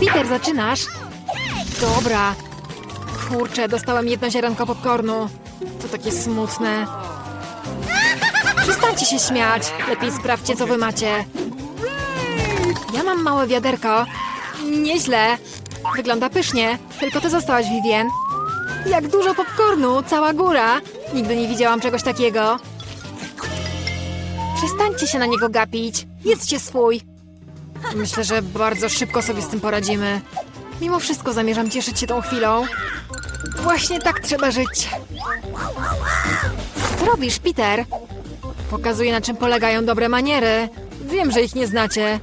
Peter, zaczynasz? Dobra. Kurczę, dostałem jedno ziarenko popcornu. To takie smutne. Przestańcie się śmiać. Lepiej sprawdźcie, co wy macie. Ja mam małe wiaderko. Nieźle. Wygląda pysznie. Tylko ty zostałaś, Vivien. Jak dużo popcornu, cała góra. Nigdy nie widziałam czegoś takiego. Przestańcie się na niego gapić. Jedzcie swój. Myślę, że bardzo szybko sobie z tym poradzimy. Mimo wszystko zamierzam cieszyć się tą chwilą. Właśnie tak trzeba żyć. Co robisz, Peter? Pokazuję, na czym polegają dobre maniery. Wiem, że ich nie znacie.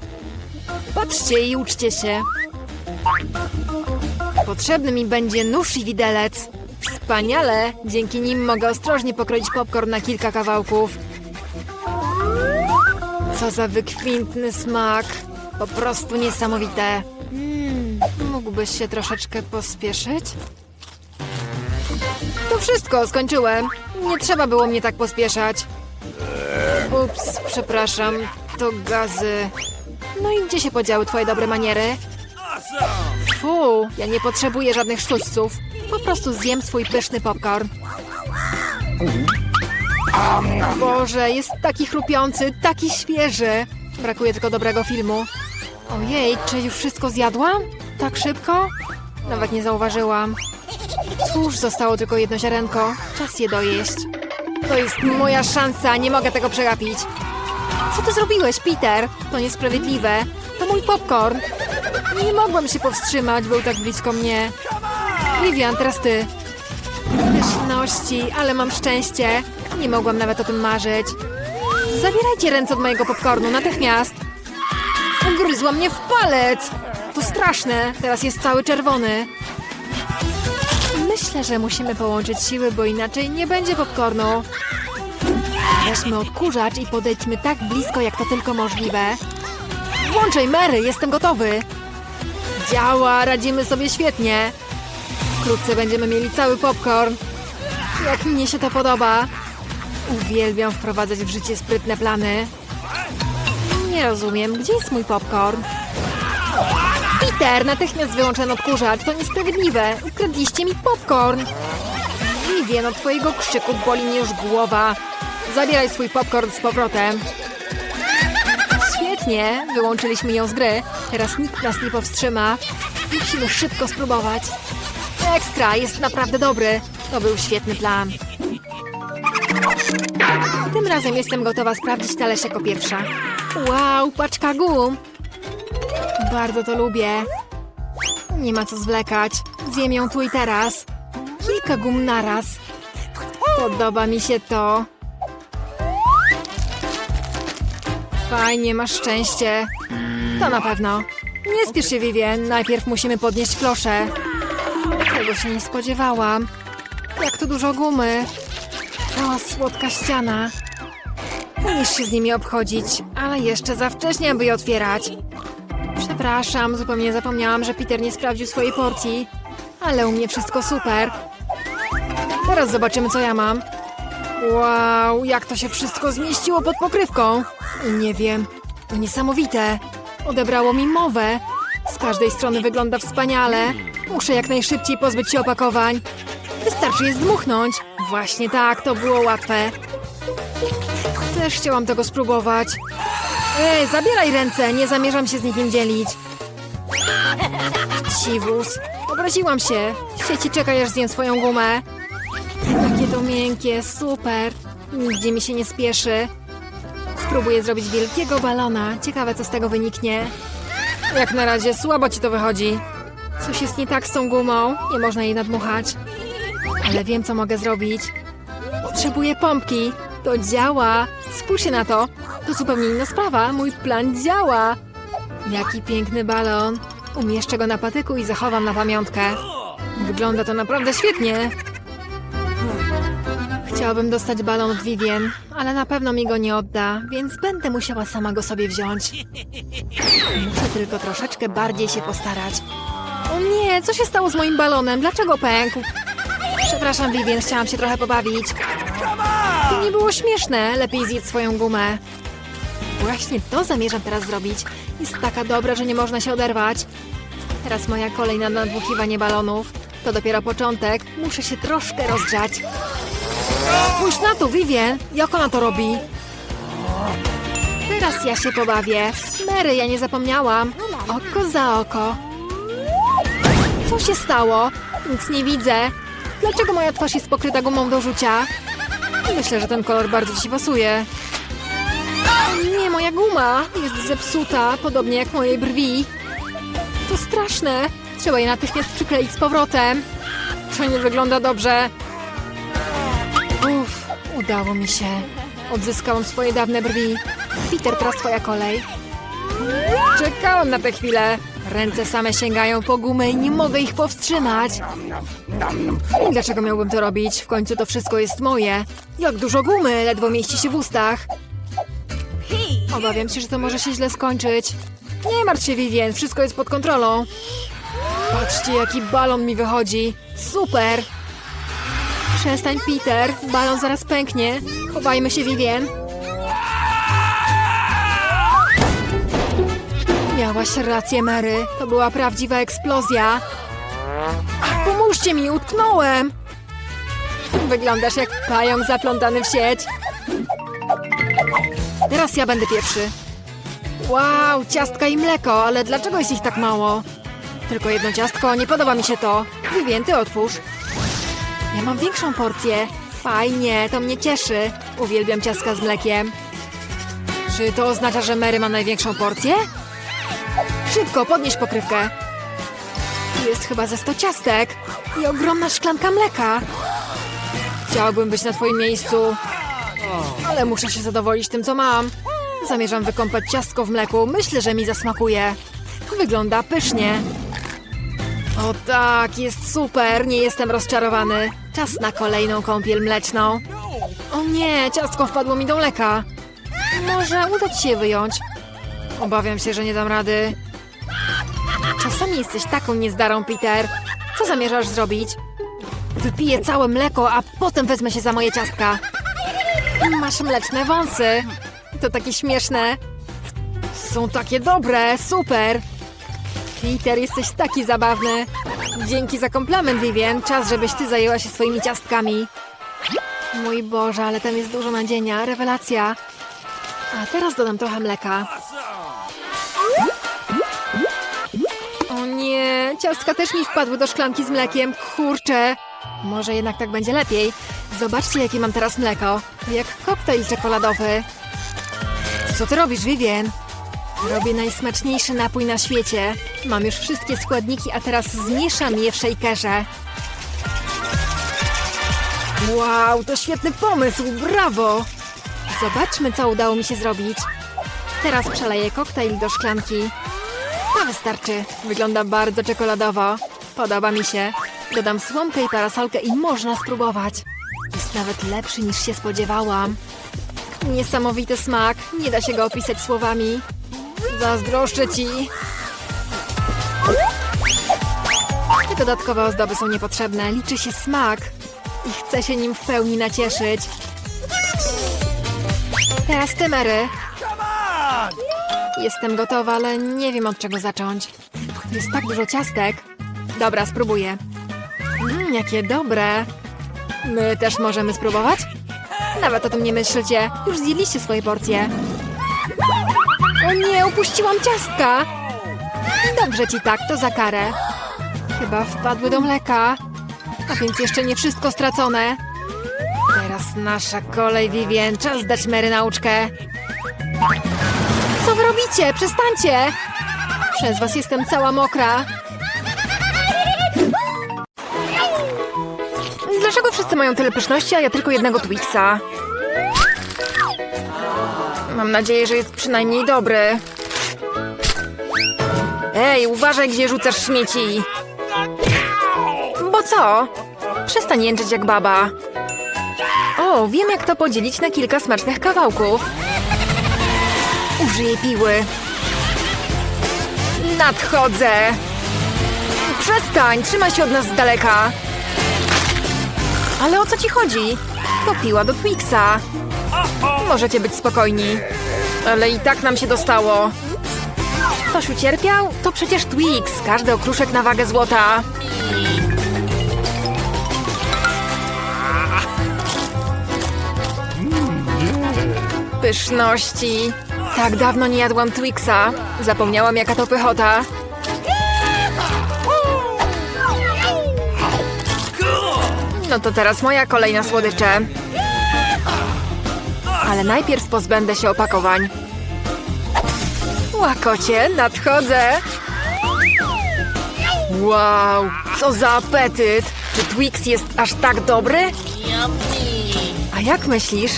Patrzcie i uczcie się. Potrzebny mi będzie nóż i widelec. Wspaniale! Dzięki nim mogę ostrożnie pokroić popcorn na kilka kawałków. Co za wykwintny smak. Po prostu niesamowite. Mm, mógłbyś się troszeczkę pospieszyć? To wszystko, skończyłem. Nie trzeba było mnie tak pospieszać. Ups, przepraszam. To gazy. No i gdzie się podziały twoje dobre maniery? Fu, ja nie potrzebuję żadnych sztućców. Po prostu zjem swój pyszny popcorn. Boże, jest taki chrupiący, taki świeży. Brakuje tylko dobrego filmu. Ojej, czy już wszystko zjadłam? Tak szybko? Nawet nie zauważyłam. Cóż, zostało tylko jedno ziarenko. Czas je dojeść. To jest moja szansa, nie mogę tego przegapić. Co ty zrobiłeś, Peter? To niesprawiedliwe. To mój popcorn. Nie mogłam się powstrzymać, był tak blisko mnie. Vivian, teraz ty. Pyszności, ale mam szczęście. Nie mogłam nawet o tym marzyć. Zabierajcie ręce od mojego popcornu, natychmiast. Ugryzła mnie w palec. To straszne, teraz jest cały czerwony. Myślę, że musimy połączyć siły, bo inaczej nie będzie popcornu. Weźmy odkurzacz i podejdźmy tak blisko, jak to tylko możliwe. Włączaj Mary, jestem gotowy. Działa, radzimy sobie świetnie. Wkrótce będziemy mieli cały popcorn. Jak mnie się to podoba. Uwielbiam wprowadzać w życie sprytne plany. Nie rozumiem, gdzie jest mój popcorn? Peter, natychmiast wyłącz ten odkurzacz, to niesprawiedliwe. Ukradliście mi popcorn. Vivien, od twojego krzyku boli mnie już głowa. Zabieraj swój popcorn z powrotem. Świetnie, wyłączyliśmy ją z gry. Teraz nikt nas nie powstrzyma. Musimy szybko spróbować. Ekstra, jest naprawdę dobry. To był świetny plan. Tym razem jestem gotowa sprawdzić talerz jako pierwsza. Wow, paczka gum. Bardzo to lubię. Nie ma co zwlekać. Zjem ją tu i teraz. Kilka gum naraz. Podoba mi się to. Fajnie, masz szczęście. To na pewno. Nie spiesz się, Vivien. Najpierw musimy podnieść kloszę. Tego się nie spodziewałam. Jak tu dużo gumy. Cała słodka ściana. Umiesz się z nimi obchodzić, ale jeszcze za wcześnie, by je otwierać. Przepraszam, zupełnie zapomniałam, że Peter nie sprawdził swojej porcji. Ale u mnie wszystko super. Teraz zobaczymy, co ja mam. Wow, jak to się wszystko zmieściło pod pokrywką. Nie wiem, to niesamowite. Odebrało mi mowę. Z każdej strony wygląda wspaniale. Muszę jak najszybciej pozbyć się opakowań. Wystarczy je zdmuchnąć. Właśnie tak, to było łatwe. Też chciałam tego spróbować. Ej, zabieraj ręce, nie zamierzam się z nikim dzielić. Siwus, obraziłam się. Sieci czekaj, aż zjem swoją gumę. Takie to miękkie, super. Nigdzie mi się nie spieszy. Spróbuję zrobić wielkiego balona. Ciekawe, co z tego wyniknie. Jak na razie słabo ci to wychodzi. Coś jest nie tak z tą gumą. Nie można jej nadmuchać. Ale wiem, co mogę zrobić. Potrzebuję pompki. To działa. Spójrzcie na to. To zupełnie inna sprawa. Mój plan działa. Jaki piękny balon. Umieszczę go na patyku i zachowam na pamiątkę. Wygląda to naprawdę świetnie. Chciałabym dostać balon od Vivien, ale na pewno mi go nie odda, więc będę musiała sama go sobie wziąć. Muszę tylko troszeczkę bardziej się postarać. O nie, co się stało z moim balonem? Dlaczego pękł? Przepraszam, Vivien, chciałam się trochę pobawić. To nie było śmieszne. Lepiej zjedz swoją gumę. Właśnie to zamierzam teraz zrobić. Jest taka dobra, że nie można się oderwać. Teraz moja kolej na nadmuchiwanie balonów. To dopiero początek. Muszę się troszkę rozgrzać. Spójrz na to, Vivien! Jak ona to robi? Teraz ja się pobawię. Mary, ja nie zapomniałam. Oko za oko. Co się stało? Nic nie widzę. Dlaczego moja twarz jest pokryta gumą do rzucia? Myślę, że ten kolor bardzo ci pasuje. Nie, moja guma jest zepsuta, podobnie jak moje brwi. To straszne. Trzeba je natychmiast przykleić z powrotem. To nie wygląda dobrze. Uff, udało mi się. Odzyskałam swoje dawne brwi. Peter, teraz twoja kolej. Czekałam na tę chwilę. Ręce same sięgają po gumę i nie mogę ich powstrzymać. Dlaczego miałbym to robić? W końcu to wszystko jest moje. Jak dużo gumy, ledwo mieści się w ustach. Obawiam się, że to może się źle skończyć. Nie martw się, Vivien, wszystko jest pod kontrolą. Patrzcie, jaki balon mi wychodzi. Super! Przestań, Peter. Balon zaraz pęknie. Chowajmy się, Vivien. Miałaś rację, Mary. To była prawdziwa eksplozja. Pomóżcie mi, utknąłem! Wyglądasz jak pająk zaplątany w sieć. Teraz ja będę pierwszy. Wow, ciastka i mleko, ale dlaczego jest ich tak mało? Tylko jedno ciastko, nie podoba mi się to. Vivien, ty otwórz. Ja mam większą porcję. Fajnie, to mnie cieszy. Uwielbiam ciastka z mlekiem. Czy to oznacza, że Mary ma największą porcję? Szybko, podnieś pokrywkę. Jest chyba ze 100 ciastek i ogromna szklanka mleka. Chciałabym być na twoim miejscu, ale muszę się zadowolić tym, co mam. Zamierzam wykąpać ciastko w mleku. Myślę, że mi zasmakuje. Wygląda pysznie. O tak, jest super. Nie jestem rozczarowany. Czas na kolejną kąpiel mleczną. O nie, ciastko wpadło mi do mleka. Może uda ci się wyjąć. Obawiam się, że nie dam rady. Czasami jesteś taką niezdarą, Peter. Co zamierzasz zrobić? Wypiję całe mleko, a potem wezmę się za moje ciastka. Masz mleczne wąsy. To takie śmieszne. Są takie dobre, super. Peter, jesteś taki zabawny. Dzięki za komplement, Vivien. Czas, żebyś ty zajęła się swoimi ciastkami. Mój Boże, ale tam jest dużo nadzienia. Rewelacja. A teraz dodam trochę mleka. Ciastka też mi wpadły do szklanki z mlekiem. Kurczę. Może jednak tak będzie lepiej. Zobaczcie, jakie mam teraz mleko. Jak koktajl czekoladowy. Co ty robisz, Vivien? Robię najsmaczniejszy napój na świecie. Mam już wszystkie składniki, a teraz zmieszam je w shakerze. Wow, to świetny pomysł, brawo! Zobaczmy, co udało mi się zrobić. Teraz przeleję koktajl do szklanki. Wystarczy. Wygląda bardzo czekoladowo. Podoba mi się. Dodam słomkę i parasolkę i można spróbować. Jest nawet lepszy niż się spodziewałam. Niesamowity smak. Nie da się go opisać słowami. Zazdroszczę ci. Te dodatkowe ozdoby są niepotrzebne. Liczy się smak. I chcę się nim w pełni nacieszyć. Teraz ty, Mary. Jestem gotowa, ale nie wiem od czego zacząć. Jest tak dużo ciastek. Dobra, spróbuję. Mmm, jakie dobre. My też możemy spróbować? Nawet o tym nie myślcie. Już zjedliście swoje porcje. O nie, upuściłam ciastka! Dobrze ci tak, to za karę. Chyba wpadły do mleka. A więc jeszcze nie wszystko stracone. Teraz nasza kolej, Vivien. Czas dać Mary nauczkę. Wy robicie? Przestańcie! Przez was jestem cała mokra. Dlaczego wszyscy mają tyle pyszności, a ja tylko jednego Twixa? Mam nadzieję, że jest przynajmniej dobry. Ej, uważaj, gdzie rzucasz śmieci. Bo co? Przestań jęczeć jak baba. O, wiem jak to podzielić na kilka smacznych kawałków. Użyję piły. Nadchodzę. Przestań, trzymaj się od nas z daleka. Ale o co ci chodzi? To piła do Twixa. Możecie być spokojni. Ale i tak nam się dostało. Ktoś ucierpiał? To przecież Twix. Każdy okruszek na wagę złota. Pyszności. Tak dawno nie jadłam Twixa. Zapomniałam jaka to pychota. No to teraz moja kolejna słodycze. Ale najpierw pozbędę się opakowań. Łakocie, nadchodzę. Wow, co za apetyt. Czy Twix jest aż tak dobry? A jak myślisz?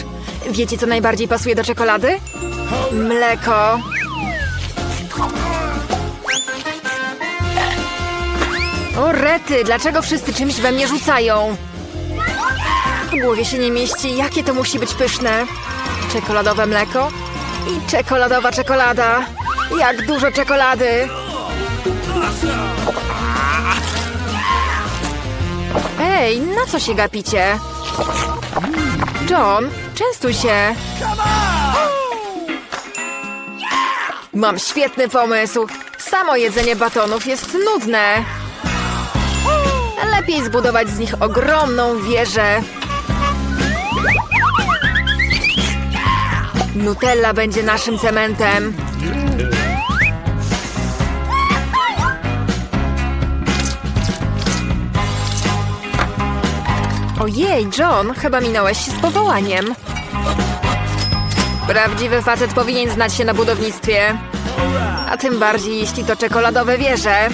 Wiecie, co najbardziej pasuje do czekolady? Mleko. O rety, dlaczego wszyscy czymś we mnie rzucają? W głowie się nie mieści, jakie to musi być pyszne. Czekoladowe mleko i czekoladowa czekolada. Jak dużo czekolady! Ej, na co się gapicie? John, częstuj się. Mam świetny pomysł. Samo jedzenie batonów jest nudne. Lepiej zbudować z nich ogromną wieżę. Nutella będzie naszym cementem. Ojej, John, chyba minąłeś się z powołaniem. Prawdziwy facet powinien znać się na budownictwie. A tym bardziej, jeśli to czekoladowe wieże.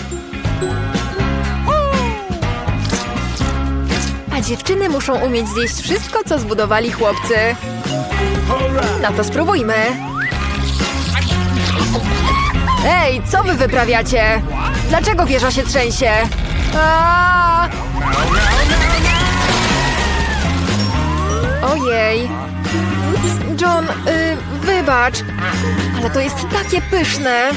A dziewczyny muszą umieć zjeść wszystko, co zbudowali chłopcy. No to spróbujmy. Ej, co wy wyprawiacie? Dlaczego wieża się trzęsie? Ojej. John, y, wybacz. Ale to jest takie pyszne.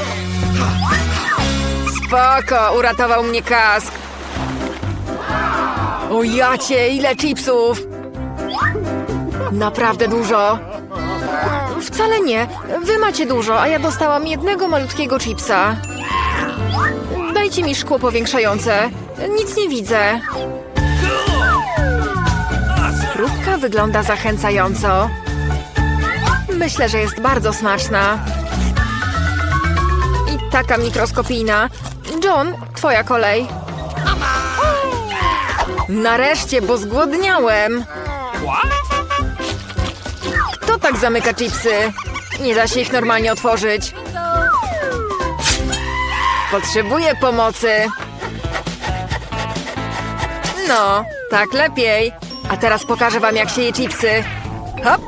Spoko, uratował mnie kask. O jacie, ile chipsów! Naprawdę dużo. Wcale nie. Wy macie dużo, a ja dostałam jednego malutkiego chipsa. Dajcie mi szkło powiększające. Nic nie widzę. Wygląda zachęcająco. Myślę, że jest bardzo smaczna. I taka mikroskopijna. John, twoja kolej. Nareszcie, bo zgłodniałem. Kto tak zamyka chipsy? Nie da się ich normalnie otworzyć. Potrzebuję pomocy. No, tak lepiej. A teraz pokażę wam, jak się je chipsy. Hop!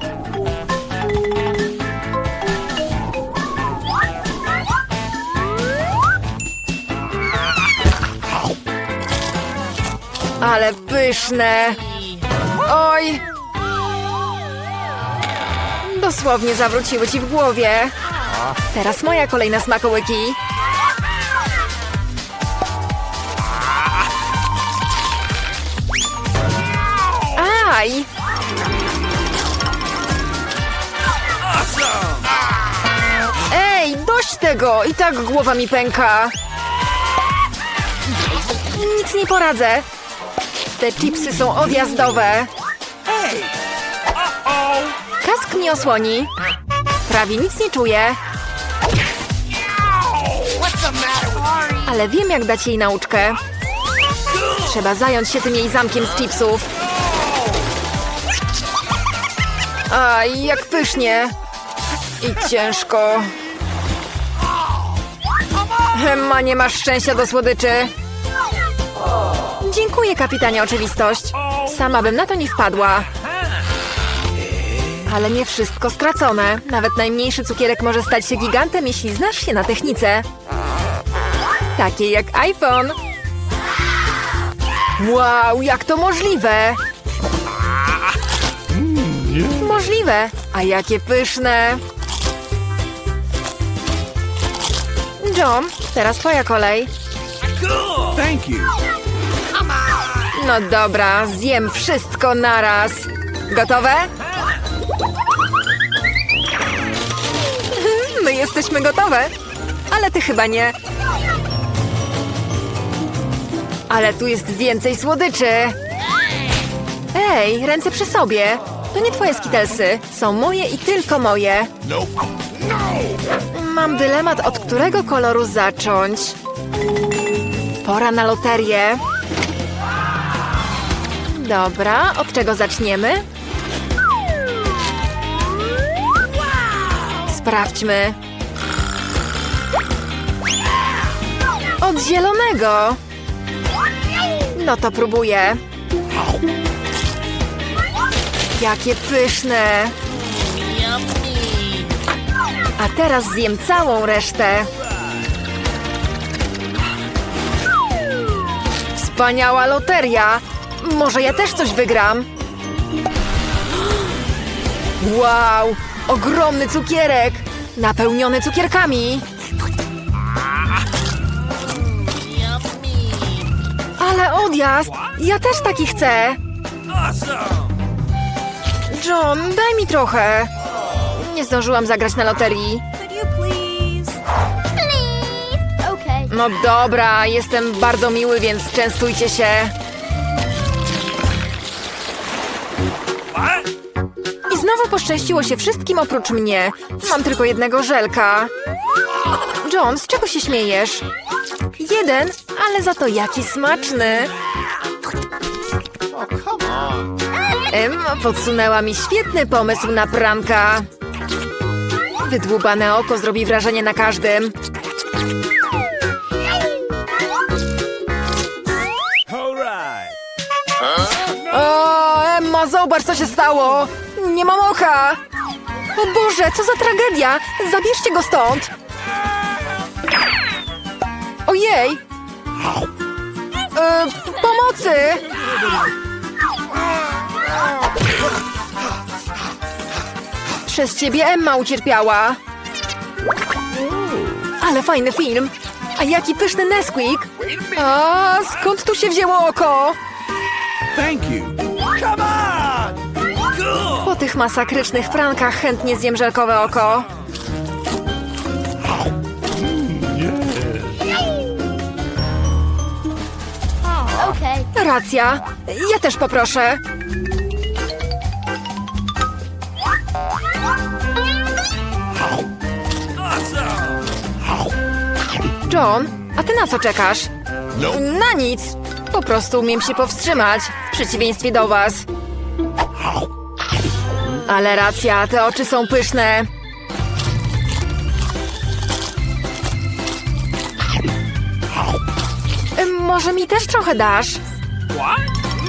Ale pyszne! Oj! Dosłownie zawróciły ci w głowie. Teraz moja kolejna smakołyki. Ej, dość tego! I tak głowa mi pęka. Nic nie poradzę. Te chipsy są odjazdowe. Kask mnie osłoni. Prawie nic nie czuję. Ale wiem, jak dać jej nauczkę. Trzeba zająć się tym jej zamkiem z chipsów. Aj, jak pysznie. I ciężko. Emma, nie masz szczęścia do słodyczy. Dziękuję, kapitanie oczywistość. Sama bym na to nie wpadła. Ale nie wszystko stracone. Nawet najmniejszy cukierek może stać się gigantem, jeśli znasz się na technice. Takiej jak iPhone. Wow, jak to możliwe? Możliwe. A jakie pyszne. John, teraz twoja kolej. Thank you. No dobra, zjem wszystko naraz. Gotowe? My jesteśmy gotowe. ale ty chyba nie. Ale tu jest więcej słodyczy. Ej, ręce przy sobie. To nie twoje skitelsy. Są moje i tylko moje. No! Mam dylemat, od którego koloru zacząć. Pora na loterię. Dobra, od czego zaczniemy? Sprawdźmy. Od zielonego. No to próbuję. Jakie pyszne. A teraz zjem całą resztę. Wspaniała loteria! Może ja też coś wygram? Wow! Ogromny cukierek! Napełniony cukierkami! Ale odjazd! Ja też taki chcę! Awesome! John, daj mi trochę! Nie zdążyłam zagrać na loterii. No dobra, jestem bardzo miły, więc częstujcie się. I znowu poszczęściło się wszystkim oprócz mnie. Mam tylko jednego żelka. John, z czego się śmiejesz? Jeden, ale za to jaki smaczny. Emma podsunęła mi świetny pomysł na pranka. Wydłubane oko zrobi wrażenie na każdym. O, Emma, zobacz, co się stało! Nie mam oka! O Boże, co za tragedia! Zabierzcie go stąd! Ojej! E, pomocy! Przez ciebie Emma ucierpiała. Ale fajny film. A jaki pyszny Nesquik! A skąd tu się wzięło oko? Thank you. Come on! Po tych masakrycznych prankach chętnie zjem żelkowe oko. Okay. Racja. Ja też poproszę. John, a ty na co czekasz? No. Na nic. Po prostu umiem się powstrzymać, w przeciwieństwie do was. Ale racja, te oczy są pyszne. Może mi też trochę dasz?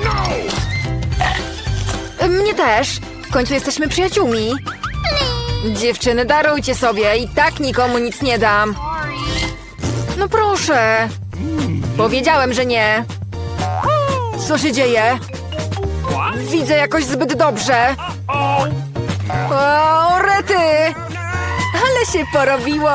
No! Mnie też. W końcu jesteśmy przyjaciółmi. Dziewczyny, darujcie sobie. I tak nikomu nic nie dam. No proszę. Powiedziałem, że nie. Co się dzieje? Widzę jakoś zbyt dobrze. O, rety! Ale się porobiło.